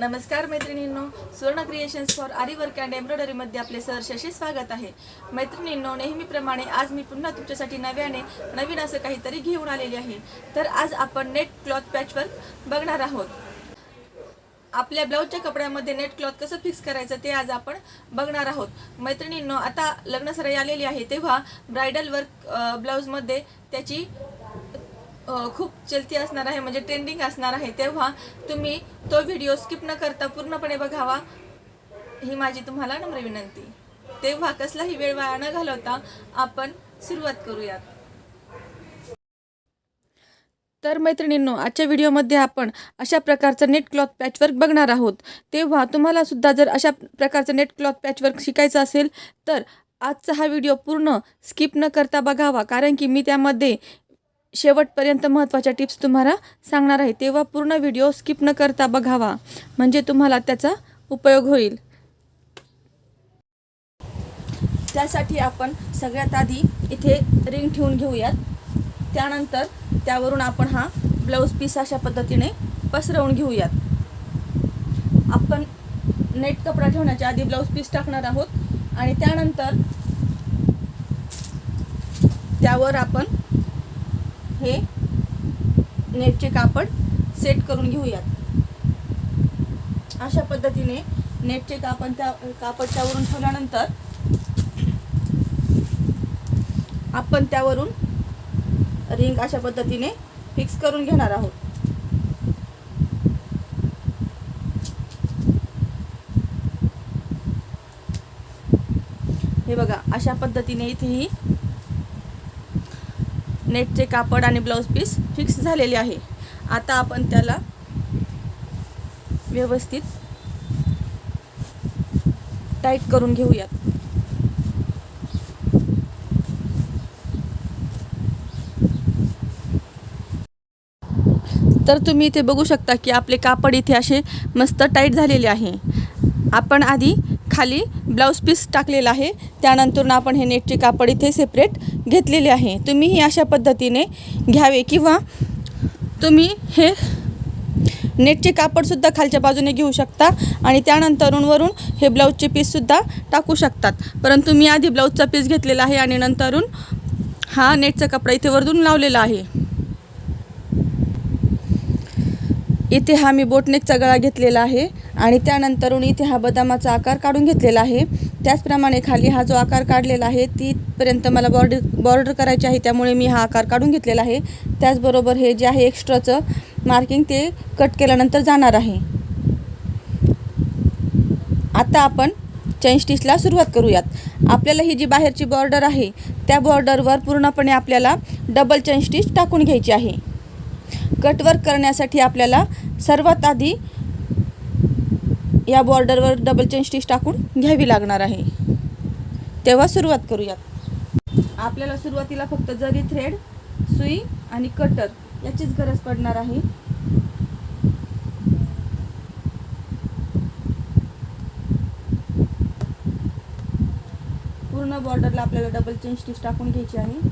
नमस्कार मैत्रिणींनो Suvarna creations for aari work and एम्ब्रॉयडरीमध्ये आपले सहर्षाशी स्वागत आहे. मैत्रिणींनो नेहमीप्रमाणे आज मी पुन्हा तुमच्यासाठी नव्याने नवीन असं काहीतरी घेऊन आलेले आहे. तर आज आपण नेट क्लॉथ पॅचवर्क बघणार आहोत. आपल्या ब्लाऊजच्या कपड्यामध्ये नेट क्लॉथ कसं फिक्स करायचं ते आज आपण बघणार आहोत. मैत्रिणींनो आता लग्नसराई आलेली आहे तेव्हा ब्रायडल वर्क ब्लाऊजमध्ये त्याची खूप चलती असणार आहे म्हणजे ट्रेंडिंग असणार आहे तेव्हा तुम्ही तो व्हिडिओ स्किप न करता पूर्णपणे बघावा ही माझी तुम्हाला नम्र विनंती. तेव्हा कसलाही वेळ वाया न घालवता आपण सुरुवात करूयात. तर मैत्रिणींनो आजच्या व्हिडिओमध्ये आपण अशा प्रकारचं नेट क्लॉथ पॅचवर्क बघणार आहोत. तेव्हा तुम्हाला सुद्धा जर अशा प्रकारचं नेट क्लॉथ पॅचवर्क शिकायचं असेल तर आजचा हा व्हिडिओ पूर्ण स्किप न करता बघावा कारण की मी त्यामध्ये शेवटपर्यंत महत्त्वाच्या टिप्स तुम्हाला सांगणार आहे. तेव्हा पूर्ण व्हिडिओ स्किप न करता बघावा. म्हणजे तुम्हाला त्याचा उपयोग होईल. त्यासाठी आपण सगळ्यात आधी इथे रिंग ठेवून घेऊयात. त्यानंतर त्यावरून आपण हा ब्लाऊज पीस अशा पद्धतीने पसरवून घेऊयात. आपण नेट कपडा ठेवण्याच्या आधी ब्लाऊज पीस टाकणार आहोत. आणि त्यानंतर त्यावर आपण हे नेटचे कापड सेट करून घेऊयात. अशा पद्धतीने नेटचे कापड त्या कापड त्यावरून ठेवल्यानंतर आपण त्यावरून रिंग अशा पद्धतीने फिक्स करून घेणार आहोत. हे बघा अशा पद्धतीने इथेही नेटचे कापड आणि ब्लाऊज पीस फिक्स झालेले आहे. आता आपण त्याला व्यवस्थित टाईट करून घेऊयात. तर तुम्ही इथे बघू शकता की आपले कापड इथे असे मस्त टाईट झालेले आहे. आपण आधी खाली ब्लाऊज पीस टाकलेला आहे. त्यानंतर आपण हे नेटचे कापड इथे सेपरेट घेतलेले आहे. तुम्हीही अशा पद्धतीने घ्यावे किंवा तुम्ही हे नेटचे कापडसुद्धा खालच्या बाजूने घेऊ शकता आणि त्यानंतरून वरून हे ब्लाऊजचे पीससुद्धा टाकू शकतात. परंतु मी आधी ब्लाऊजचा पीस घेतलेला आहे आणि नंतरून हा नेटचा कपडा इथे वरतून लावलेला आहे. इथे हा मी बोटनेकचा गळा घेतलेला आहे आणि त्यानंतरून इथे हा बदामाचा आकार काढून घेतलेला आहे. त्याचप्रमाणे खाली हा जो आकार काढलेला आहे तिथपर्यंत मला बॉर्डर बॉर्डर करायची आहे त्यामुळे मी हा आकार काढून घेतलेला आहे. त्याचबरोबर हे जे आहे एक्स्ट्राचं मार्किंग ते कट केल्यानंतर जाणार आहे. आता आपण चैन स्टिचला सुरुवात करूयात. आपल्याला ही जी बाहेरची बॉर्डर आहे त्या बॉर्डरवर पूर्णपणे आपल्याला डबल चैन स्टिच टाकून घ्यायची आहे. कटवर्क करण्यासाठी आपल्याला सर्वात आधी या बॉर्डरवर डबल चेन स्टिच टाकून घ्यावी लागणार आहे. तेव्हा सुरुवात करूयात. आपल्याला सुरुवातीला फक्त जरी थ्रेड सुई आणि कटर याचीच गरज पडणार आहे. पूर्ण बॉर्डरला आपल्याला डबल चेन स्टिच टाकून घ्यायची आहे.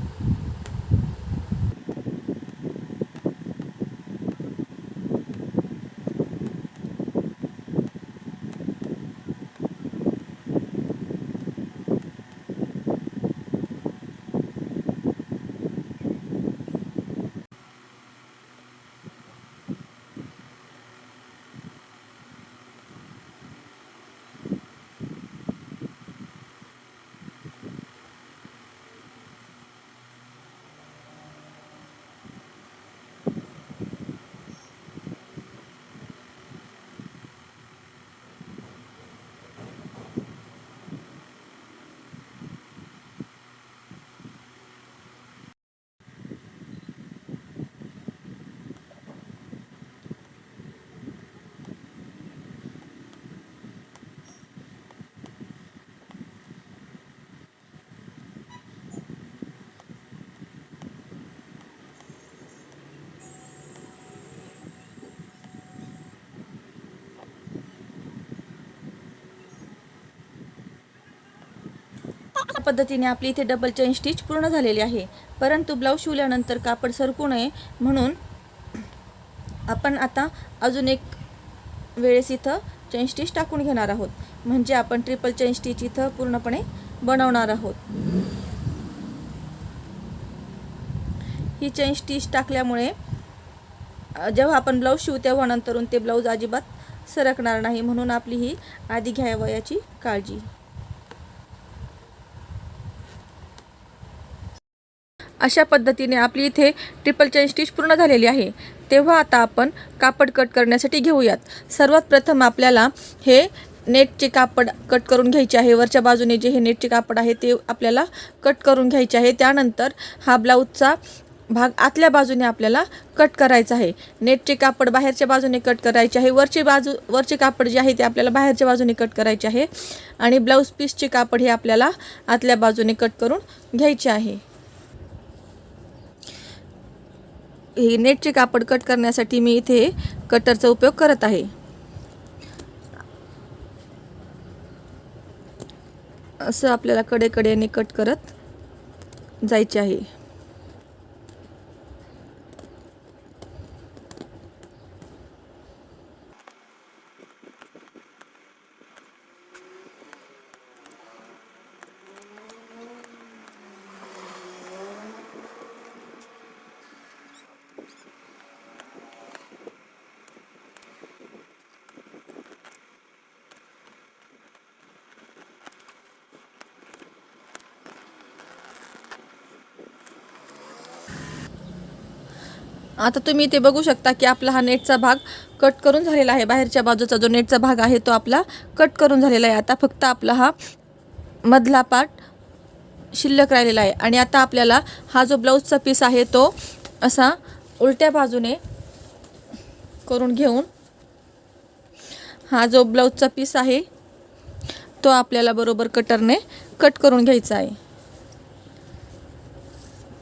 पद्धतीने आपली इथे डबल चेन स्टिच पूर्ण झालेली आहे. परंतु ब्लाऊज शिवल्यानंतर कापड सरकू नये म्हणून आपण आता अजून एक वेळेस इथं चेन स्टिच टाकून घेणार आहोत. म्हणजे आपण ट्रिपल चेन स्टिच इथं पूर्णपणे बनवणार आहोत. ही चेन स्टिच टाकल्यामुळे जेव्हा आपण ब्लाऊज शिवू तेव्हा नंतरून ते ब्लाऊज अजिबात सरकणार नाही म्हणून आपली ही आधी घ्यावयाची काळजी. अशा पद्धतीने आपली इथे ट्रिपल चेन स्टिच पूर्ण झालेली आहे. तेव्हा आता आपण कापड कट करण्यासाठी घेऊयात. सर्वात प्रथम आपल्याला हे नेटचे कापड कट करून घ्यायचे आहे. वरच्या बाजूने जे हे नेटचे कापड आहे ते आपल्याला कट करून घ्यायचे आहे. त्यानंतर हा ब्लाऊजचा भाग आतल्या बाजूने आपल्याला कट करायचा आहे. नेटचे कापड बाहेरच्या बाजूने कट करायचे आहे. वरचे बाजू वरचे कापड जे आहे ते आपल्याला बाहेरच्या बाजूने कट करायचे आहे. आणि ब्लाऊज पीसचे कापड हे आपल्याला आतल्या बाजूने कट करून घ्यायचे आहे. हे नेटचे कापड कट करण्यासाठी मी इथे कटरचा उपयोग करत आहे. असं आपल्याला कडेकडेने कट करत जायचे आहे. आता तुम्ही इथे बघू शकता की आपला हा नेटचा भाग कट करून झालेला आहे. बाहेरच्या बाजूचा जो नेटचा भाग आहे तो आपला कट करून झालेला आहे. आता फक्त आपला हा मधला पार्ट शिल्लक राहिलेला आहे. आणि आता आपल्याला हा जो ब्लाऊजचा पीस आहे तो असा उलट्या बाजूने करून घेऊन हा जो ब्लाऊजचा पीस आहे तो आपल्याला बरोबर कटरने कट करून घ्यायचा आहे.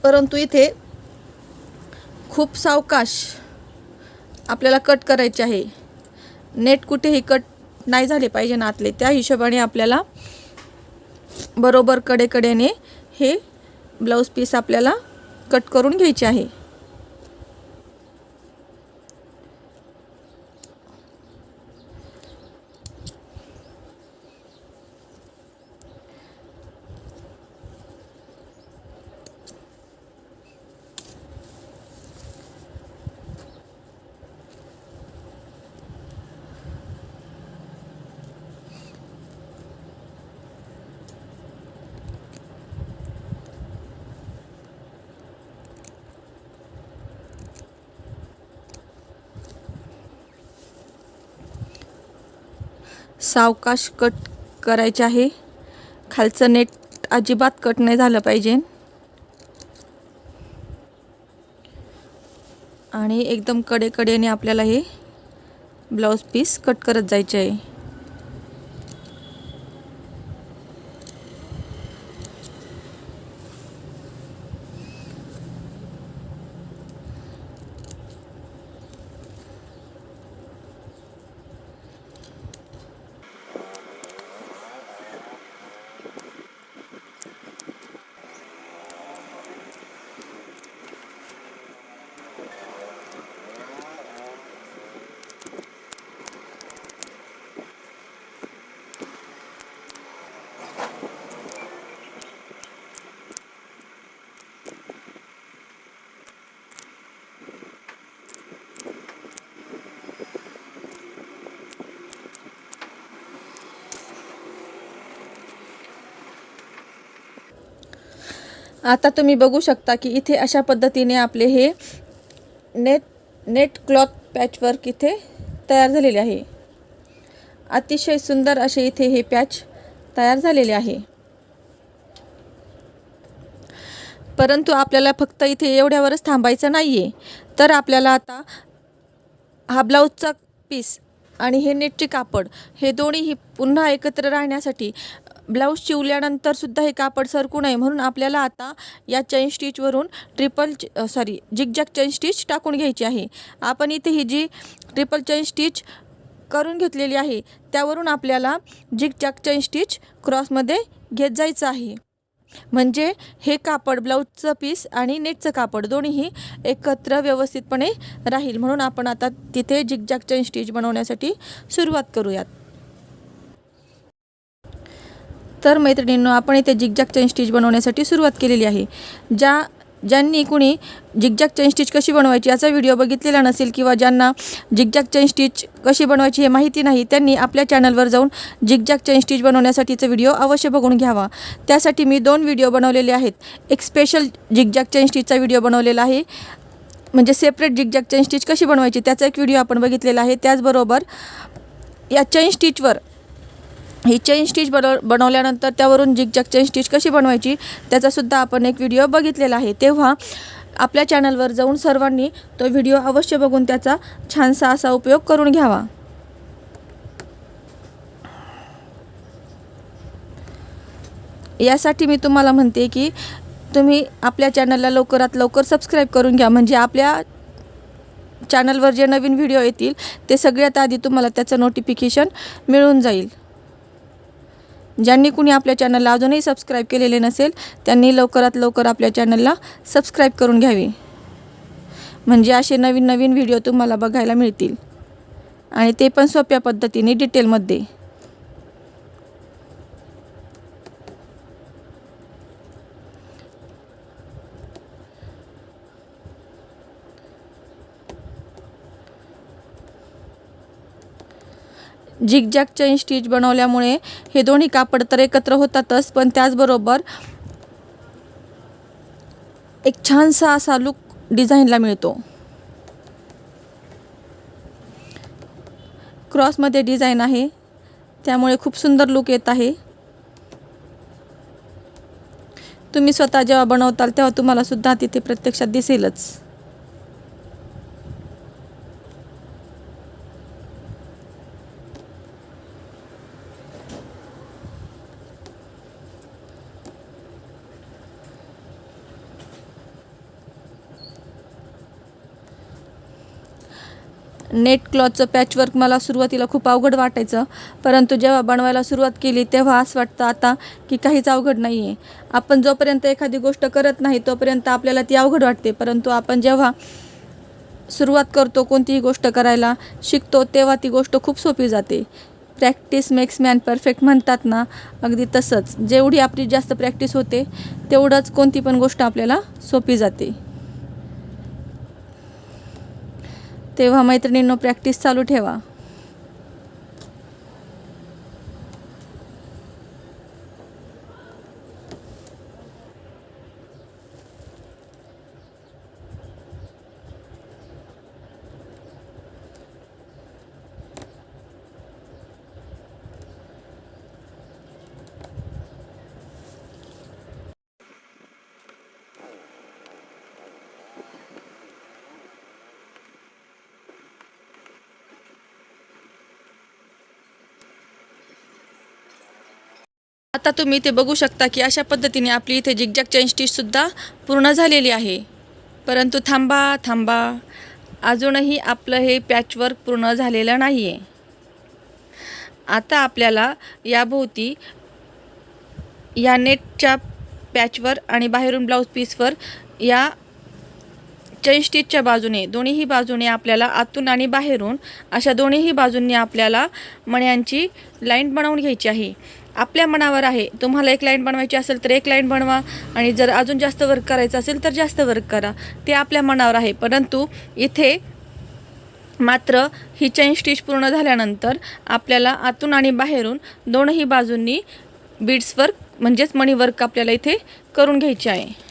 परंतु इथे खूप सावकाश आपल्याला कट करायचे आहे. नेट कुठेही कट नाही झाले पाहिजे ना आतले त्या हिशोबाने आपल्याला बरोबर कडेकडेने हे ब्लाऊज पीस आपल्याला कट करून घ्यायचे आहे. सावकाश कट करायचे आहे. खालचं नेट अजिबात कट नाही झालं पाहिजे. आणि एकदम कडेकडेने आपल्याला हे ब्लाऊज पीस कट करत जायचे आहे. आता तुम्ही बघू शकता की इथे अशा पद्धतीने आपले हे नेट नेट क्लॉथ पॅचवर्क इथे तयार झालेले आहे. अतिशय सुंदर असे इथे हे पॅच तयार झालेले आहे. परंतु आपल्याला फक्त इथे एवढ्यावरच थांबायचं नाही आहे तर आपल्याला आता हा ब्लाऊजचा पीस आणि हे नेटचे कापड हे दोन्हीही पुन्हा एकत्र राहण्यासाठी ब्लाऊज शिवल्यानंतर सुद्धा हे कापड सरकू नये म्हणून आपल्याला आता या chain स्टिचवरून triple sorry zigzag chain stitch टाकून घ्यायची आहे. आपण इथे ही जी ट्रिपल चैन स्टिच करून घेतलेली आहे त्यावरून आपल्याला जिगजॅग चैन स्टिच क्रॉसमध्ये घेत जायचं आहे. म्हणजे हे कापड ब्लाऊजचं पीस आणि नेटचं कापड दोन्हीही एकत्र व्यवस्थितपणे राहील. म्हणून आपण आता तिथे जिगजॅग चैन स्टिच बनवण्यासाठी सुरुवात करूयात. तर मैत्रिणींनो आपण इथे जिगजॅग चैन स्टिच बनवण्यासाठी सुरुवात केलेली आहे. ज्या ज्यांनी कुणी जिगजॅग चैन स्टिच कशी बनवायची याचा व्हिडिओ बघितलेला नसेल किंवा ज्यांना जिगजॅग चैन स्टिच कशी बनवायची हे माहिती नाही त्यांनी आपल्या चॅनलवर जाऊन जिगजॅग चैन स्टिच बनवण्यासाठीचा व्हिडिओ अवश्य बघून घ्यावा. त्यासाठी मी दोन व्हिडिओ बनवलेले आहेत. एक स्पेशल जिगजॅग चैन स्टिचचा व्हिडिओ बनवलेला आहे. म्हणजे सेपरेट जिगजॅग चैन स्टिच कशी बनवायची त्याचा एक व्हिडिओ आपण बघितलेला आहे. त्याचबरोबर या चैन स्टिचवर ही चेन स्टिच बनव बनवल्यानंतर त्यावरून जिगजॅग चेन स्टिच कशी बनवायची त्याचासुद्धा आपण एक व्हिडिओ बघितलेला आहे. तेव्हा आपल्या चॅनलवर जाऊन सर्वांनी तो व्हिडिओ अवश्य बघून त्याचा छानसा असा उपयोग करून घ्यावा. यासाठी मी तुम्हाला म्हणते की तुम्ही आपल्या चॅनलला लवकरात लवकर सबस्क्राईब करून घ्या. म्हणजे आपल्या चॅनलवर जे नवीन व्हिडिओ येतील ते सगळ्यात आधी तुम्हाला त्याचं नोटिफिकेशन मिळून जाईल. ज्यांनी कुणी आपल्या चॅनलला अजूनही सबस्क्राईब केलेले नसेल त्यांनी लवकरात लवकर आपल्या चॅनलला सबस्क्राईब करून घ्यावी. म्हणजे असे नवीन नवीन व्हिडिओ तुम्हाला बघायला मिळतील. आणि ते पण सोप्या पद्धतीने डिटेलमध्ये झिगझॅग चैन स्टिच बनवल्यामुळे हे दोन्ही कापड तर एकत्र होतातच पण त्याचबरोबर एक छानसा असा लुक डिझाईनला मिळतो. क्रॉसमध्ये डिझाईन आहे त्यामुळे खूप सुंदर लुक येत आहे. तुम्ही स्वतः जेव्हा बनवताल तेव्हा तुम्हाला सुद्धा तिथे प्रत्यक्षात दिसेलच. नेट क्लॉथचं पॅचवर्क मला सुरुवातीला खूप अवघड वाटायचं परंतु जेव्हा बनवायला सुरुवात केली तेव्हा असं वाटतं आता की काहीच अवघड नाही आहे आपण जोपर्यंत एखादी गोष्ट करत नाही तोपर्यंत आपल्याला ती अवघड वाटते परंतु आपण जेव्हा सुरुवात करतो कोणतीही गोष्ट करायला शिकतो तेव्हा ती गोष्ट खूप सोपी जाते. प्रॅक्टिस मेक्स मॅन परफेक्ट म्हणतात ना अगदी तसंच. जेवढी आपली जास्त प्रॅक्टिस होते तेवढंच कोणती पण गोष्ट आपल्याला सोपी जाते. तेव्हा मैत्रिणींनो प्रॅक्टिस चालू ठेवा. आता तुम्ही ते बघू शकता की अशा पद्धतीने आपली इथे जिगजॅग चेन स्टिचसुद्धा पूर्ण झालेली आहे. परंतु थांबा थांबा. अजूनही आपलं हे पॅचवर्क पूर्ण झालेलं नाही आहे आता आपल्याला याभोवती या नेटच्या पॅचवर आणि बाहेरून ब्लाऊज पीसवर या चेन स्टिचच्या बाजूने दोन्हीही बाजूने आपल्याला आतून आणि बाहेरून अशा दोन्हीही बाजूंनी आपल्याला मण्यांची लाईन बनवून घ्यायची आहे. आपल्या मनावर आहे. तुम्हाला एक लाईन बनवायची असेल तर एक लाईन बनवा. आणि जर अजून जास्त वर्क करायचं असेल तर जास्त वर्क करा. ते आपल्या मनावर आहे. परंतु इथे मात्र ही चैन स्टिच पूर्ण झाल्यानंतर आपल्याला आतून आणि बाहेरून दोनही बाजूंनी बीड्स वर्क म्हणजेच मणी वर्क आपल्याला इथे करून घ्यायचे आहे.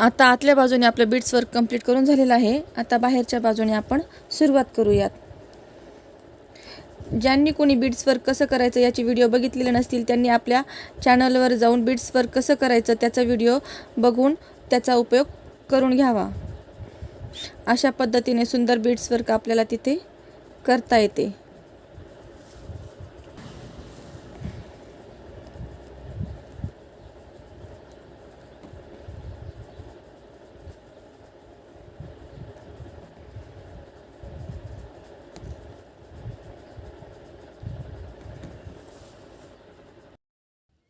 आता आतल्या बाजूने आपलं बीट्स वर्क कंप्लीट करून झालेलं आहे. आता बाहेरच्या बाजूने आपण सुरुवात करूयात. ज्यांनी कोणी बीट्स वर्क कसं करायचं याचे व्हिडिओ बघितलेले नसतील त्यांनी आपल्या चॅनलवर जाऊन बीट्स वर्क कसं करायचं त्याचा व्हिडिओ बघून त्याचा उपयोग करून घ्यावा. अशा पद्धतीने सुंदर बीट्स वर्क आपल्याला तिथे करता येते.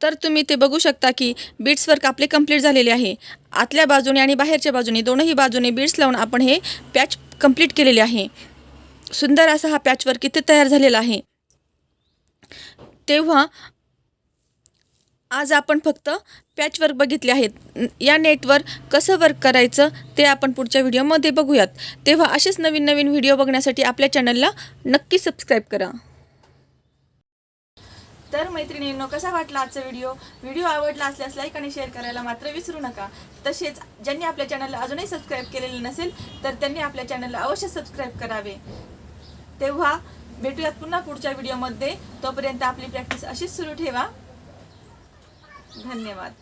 तर तुम्ही ते बघू शकता की बीट्स वर्क आपले कंप्लीट झालेले आहे. आतल्या बाजूने आणि बाहेरच्या बाजूने दोनही बाजूने बीट्स लावून आपण हे पॅच कंप्लीट केलेले आहे. सुंदर असा हा पॅचवर्क इथे तयार झालेला आहे. तेव्हा आज आपण फक्त पॅचवर्क बघितले आहेत. या नेटवर कसं वर्क करायचं ते आपण पुढच्या व्हिडिओमध्ये बघूयात. तेव्हा असेच नवीन नवीन व्हिडिओ बघण्यासाठी आपल्या चॅनलला नक्की सबस्क्राईब करा. तर मैत्रिणींनो कसा वाटला आजचा व्हिडिओ व्हिडिओ आवडला असल्यास लाईक आणि शेअर करायला मात्र विसरू नका. तसेच ज्यांनी आपल्या चॅनलला अजूनही सबस्क्राईब केलेले नसेल तर त्यांनी आपल्या चॅनलला अवश्य सबस्क्राईब करावे. तेव्हा भेटूयात पुन्हा पुढच्या व्हिडिओमध्ये तोपर्यंत आपली प्रॅक्टिस अशीच सुरू ठेवा. धन्यवाद.